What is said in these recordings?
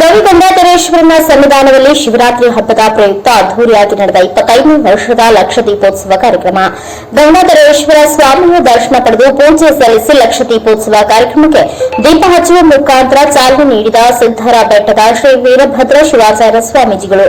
ಗವಿಗಂಗಾಧರೇಶ್ವರನ ಸನ್ನಿಧಾನದಲ್ಲಿ ಶಿವರಾತ್ರಿ ಹಬ್ಬದ ಪ್ರಯುಕ್ತ ಅದ್ದೂರಿಯಾಗಿ ನಡೆದ ಇಪ್ಪತ್ತೈದನೇ ವರ್ಷದ ಲಕ್ಷ ದೀಪೋತ್ಸವ ಕಾರ್ಯಕ್ರಮ. ಗಂಗಾಧರೇಶ್ವರ ಸ್ವಾಮಿಯ ದರ್ಶನ ಪಡೆದು ಪೂಜೆ ಸಲ್ಲಿಸಿ ಲಕ್ಷ ದೀಪೋತ್ಸವ ಕಾರ್ಯಕ್ರಮಕ್ಕೆ ದೀಪ ಹಚ್ಚುವ ಮುಖಾಂತರ ಚಾಲನೆ ನೀಡಿದ ಸಿದ್ದರ ಬೆಟ್ಟದ ಶ್ರೀ ವೀರಭದ್ರ ಶಿವಾಚಾರ್ಯ ಸ್ವಾಮೀಜಿಗಳು.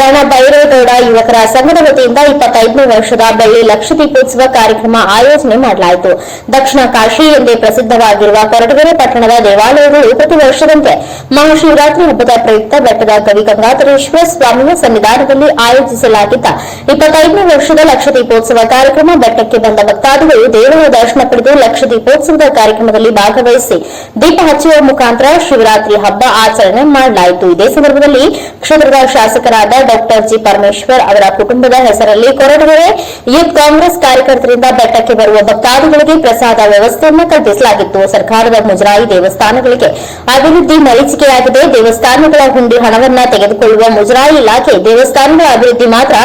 ರಣ ಬೈರೇಗೌಡ ಯುವಕರ ಸಂಘದ ವತಿಯಿಂದ ಇಪ್ಪತ್ತೈದನೇ ವರ್ಷದ ಬೆಳ್ಳಿ ಲಕ್ಷ ದೀಪೋತ್ಸವ ಕಾರ್ಯಕ್ರಮ ಆಯೋಜನೆ ಮಾಡಲಾಯಿತು. ದಕ್ಷಿಣ ಕಾಶಿ ಎಂದೇ ಪ್ರಸಿದ್ಧವಾಗಿರುವ ಕೊರಟಗೆರೆ ಪಟ್ಟಣದ ದೇವಾಲಯಗಳು ಪ್ರತಿ ವರ್ಷದಂತೆ ಮಹಾಶಿವರಾತ್ರಿ ಹಬ್ಬದ ಪ್ರಯುಕ್ತ ಬೆಟ್ಟದ ಕವಿ ಗಂಗಾಧರೇಶ್ವರ ಸ್ವಾಮಿಯ ಸನ್ನಿಧಾನದಲ್ಲಿ ಆಯೋಜಿಸಲಾಗಿದ್ದ ಇಪ್ಪತ್ತೈದನೇ ವರ್ಷದ ಲಕ್ಷ ದೀಪೋತ್ಸವ ಕಾರ್ಯಕ್ರಮ ಬೆಟ್ಟಕ್ಕೆ ಬಂದ ಭಕ್ತಾದಿಗಳು ದೇವರ ದರ್ಶನ ಪಡೆದು ಲಕ್ಷ ದೀಪೋತ್ಸವದ ಕಾರ್ಯಕ್ರಮದಲ್ಲಿ ಭಾಗವಹಿಸಿ ದೀಪ ಹಚ್ಚುವ ಮುಖಾಂತರ ಶಿವರಾತ್ರಿ ಹಬ್ಬ ಆಚರಣೆ ಮಾಡಲಾಯಿತು. ಇದೇ ಸಂದರ್ಭದಲ್ಲಿ ಕ್ಷೇತ್ರದ ಶಾಸಕರಾದ ಡಾಕ್ಟರ್ ಜಿ ಪರಮೇಶ್ವರ್ ಅವರ ಕುಟುಂಬದ ಹೆಸರಲ್ಲಿ ಕೊರಟಗೆರೆ ಯೂತ್ ಕಾಂಗ್ರೆಸ್ ಕಾರ್ಯಕರ್ತರಿಂದ ಬೆಟ್ಟಕ್ಕೆ ಬರುವ ಭಕ್ತಾದಿಗಳಿಗೆ ಪ್ರಸಾದ ವ್ಯವಸ್ಥೆಯನ್ನು ಕಲ್ಪಿಸಲಾಗಿತ್ತು. ಸರ್ಕಾರದ ಮುಜರಾಯಿ ದೇವಸ್ಥಾನಗಳಿಗೆ ಅಭಿವೃದ್ಧಿ ಮರೀಚಿಕೆಯಾಗಿದೆ. ದೇವಸ್ಥಾನಗಳ ಹುಂಡಿ ಹಣವನ್ನ ತೆಗೆದುಕೊಳ್ಳುವ ಮುಜರಾಯಿ ಇಲಾಖೆ ದೇವಸ್ಥಾನಗಳ ಅಭಿವೃದ್ಧಿ ಮಾತ್ರ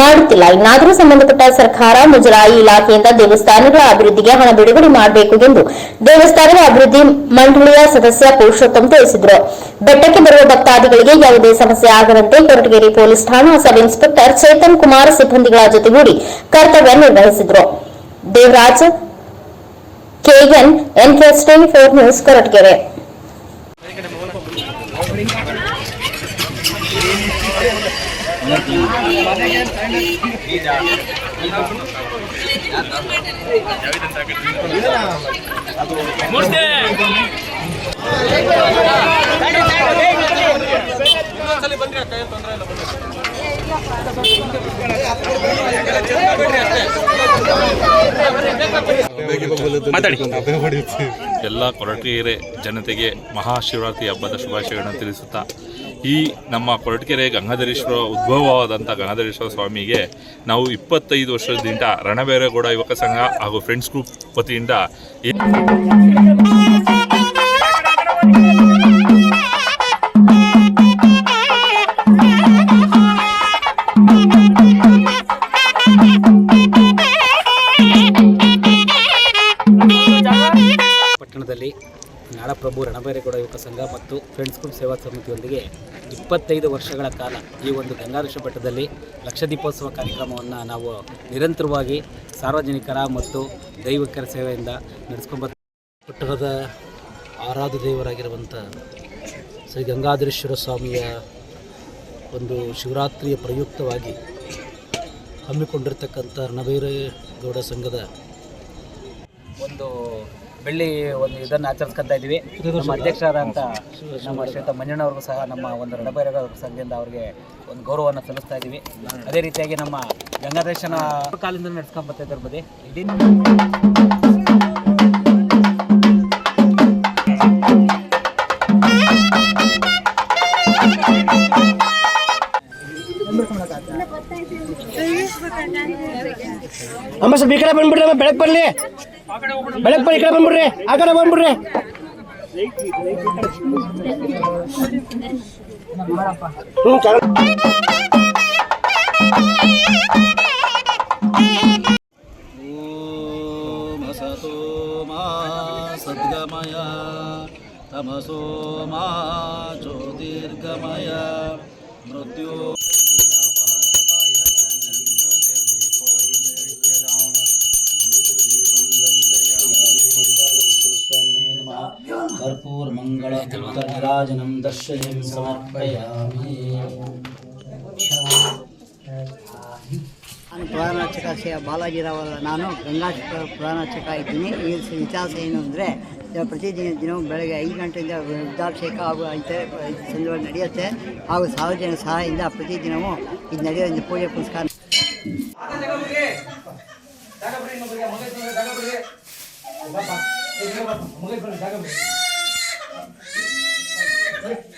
ಮಾಡುತ್ತಿಲ್ಲ. ಇನ್ನಾದರೂ ಸಂಬಂಧಪಟ್ಟ ಸರ್ಕಾರ ಮುಜರಾಯಿ ಇಲಾಖೆಯಿಂದ ದೇವಸ್ಥಾನಗಳ ಅಭಿವೃದ್ಧಿಗೆ ಹಣ ಬಿಡುಗಡೆ ಮಾಡಬೇಕು ಎಂದು ದೇವಸ್ಥಾನದ ಅಭಿವೃದ್ಧಿ ಮಂಡಳಿಯ ಸದಸ್ಯ ಪುರುಷೋತ್ತಮ್ ತಿಳಿಸಿದರು. ಬೆಟ್ಟಕ್ಕೆ ಬರುವ ಭಕ್ತಾದಿಗಳಿಗೆ ಯಾವುದೇ ಸಮಸ್ಯೆ ಆಗದಂತೆ ಕೊರಟಗೆರೆ ಪೊಲೀಸ್ ಠಾಣಾ ಸಬ್ ಇನ್ಸ್ಪೆಕ್ಟರ್ ಚೇತನ್ ಕುಮಾರ್ ಸಿಬ್ಬಂದಿಗಳ ಜೊತೆಗೂಡಿ ಕರ್ತವ್ಯ ನಿರ್ವಹಿಸಿದರು. ದೇವರಾಜ್, ಕೆಎನ್ ಎನ್ಕೆಸ್ಟಿಂಗ್ ಫೋರ್ ನ್ಯೂಸ್, ಕೊರಟಗೆರೆ. ಮಾತಾಡಿ. ಎಲ್ಲ ಕೊರಟಗೆರೆ ಜನತೆಗೆ ಮಹಾಶಿವರಾತ್ರಿ ಹಬ್ಬದ ಶುಭಾಶಯಗಳನ್ನು ತಿಳಿಸುತ್ತಾ ಈ ನಮ್ಮ ಕೊರಟಗೆರೆ ಗಂಗಾಧರೇಶ್ವರ ಉದ್ಭವವಾದಂಥ ಗಂಗಾಧರೇಶ್ವರ ಸ್ವಾಮಿಗೆ ನಾವು ಇಪ್ಪತ್ತೈದು ವರ್ಷದಿಂದ ರಣಬೇರೇಗೌಡ ಯುವಕ ಸಂಘ ಹಾಗೂ ಫ್ರೆಂಡ್ಸ್ ಗ್ರೂಪ್ ವತಿಯಿಂದ ನಾಡಪ್ರಭು ರಣಬೈರೇಗೌಡ ಯುವಕ ಸಂಘ ಮತ್ತು ಫ್ರೆಂಡ್ಸ್ ಗ್ರೂಪ್ ಸೇವಾ ಸಮಿತಿಯೊಂದಿಗೆ ಇಪ್ಪತ್ತೈದು ವರ್ಷಗಳ ಕಾಲ ಈ ಒಂದು ಗಂಗಾಧರೇಶ್ವರ ಬೆಟ್ಟದಲ್ಲಿ ಲಕ್ಷ ದೀಪೋತ್ಸವ ಕಾರ್ಯಕ್ರಮವನ್ನು ನಾವು ನಿರಂತರವಾಗಿ ಸಾರ್ವಜನಿಕರ ಮತ್ತು ದೈವಿಕರ ಸೇವೆಯಿಂದ ನಡೆಸ್ಕೊಂಬ ಪಟ್ಟಣದ ಆರಾಧ ದೇವರಾಗಿರುವಂಥ ಶ್ರೀ ಗಂಗಾಧರೇಶ್ವರ ಸ್ವಾಮಿಯ ಒಂದು ಶಿವರಾತ್ರಿಯ ಪ್ರಯುಕ್ತವಾಗಿ ಹಮ್ಮಿಕೊಂಡಿರ್ತಕ್ಕಂಥ ರಣಬೈರೇಗೌಡ ಸಂಘದ ಒಂದು ಬೆಳ್ಳಿ ಒಂದು ಇದನ್ನು ಆಚರಿಸ್ಕೊಂತ ಇದ್ದೀವಿ. ನಮ್ಮ ಅಧ್ಯಕ್ಷರಾದಂಥ ನಮ್ಮ ಶ್ವೇತ ಮಂಜಣ್ಣವ್ರಿಗೂ ಸಹ ನಮ್ಮ ಒಂದು ರಣಬೈರಗ ಸಂಘದಿಂದ ಅವ್ರಿಗೆ ಒಂದು ಗೌರವವನ್ನು ಸಲ್ಲಿಸ್ತಾ ಇದ್ದೀವಿ. ಅದೇ ರೀತಿಯಾಗಿ ನಮ್ಮ ಗಂಗಾಧೇಶನ ಕಾಲದಿಂದ ನಡೆಸ್ಕೊಂಬರ್ತಾ ಇದ್ದಾರೆ ಬದಿ ಅಮ್ಮ, ಸ್ವಲ್ಪ ಈ ಕಡೆ ಬಂದ್ಬಿಡ್ರಿ ಅಮ್ಮ, ಬೆಳಕ್ ಬರ್ಲಿ. ಬೆಳಕ್ ಬರ್ರಿ ಈ ಕಡೆ ಬಂದ್ಬಿಡ್ರಿ. ಆ ಕಡೆ ಬಂದ್ಬಿಡ್ರಿ. ಮಾ ಸದ್ಗಮಯ, ತಮಸೋ ಮಾ ಜ್ಯೋತಿರ್ಗಮಯ, ಮೃತ್ಯು ನಿರಾಜನಂ ದರ್ಶಯಂ ಸಮರ್ಪಯಾಮಿ. ನಾನು ಪುರಾಣಾರ್ಚಕ ಶ್ರೀ ಬಾಲಾಜಿರಾವ್ ಅಲ್ಲ. ನಾನು ಗಂಗಾ ಪುರಾಣಾರ್ಚಕ ಇದ್ದೀನಿ. ಈ ವಿಚಾರ ಇತಿಹಾಸ ಏನು ಅಂದರೆ ಪ್ರತಿದಿನ ದಿನವೂ ಬೆಳಗ್ಗೆ ಐದು ಗಂಟೆಯಿಂದ ರುದ್ರಾಭಿಷೇಕ ಹಾಗೂ ಐತೆ ಸಂದರ್ಭ ನಡೆಯುತ್ತೆ. ಹಾಗೂ ಸಾರ್ವಜನಿಕ ಸಹಾಯದಿಂದ ಪ್ರತಿದಿನವೂ ಇದು ನಡೆಯೋದ್ರಿಂದ ಪೂಜೆ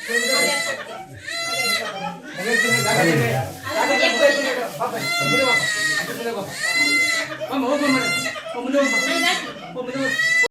ಪುರಸ್ಕಾರ ಮುಂದೆ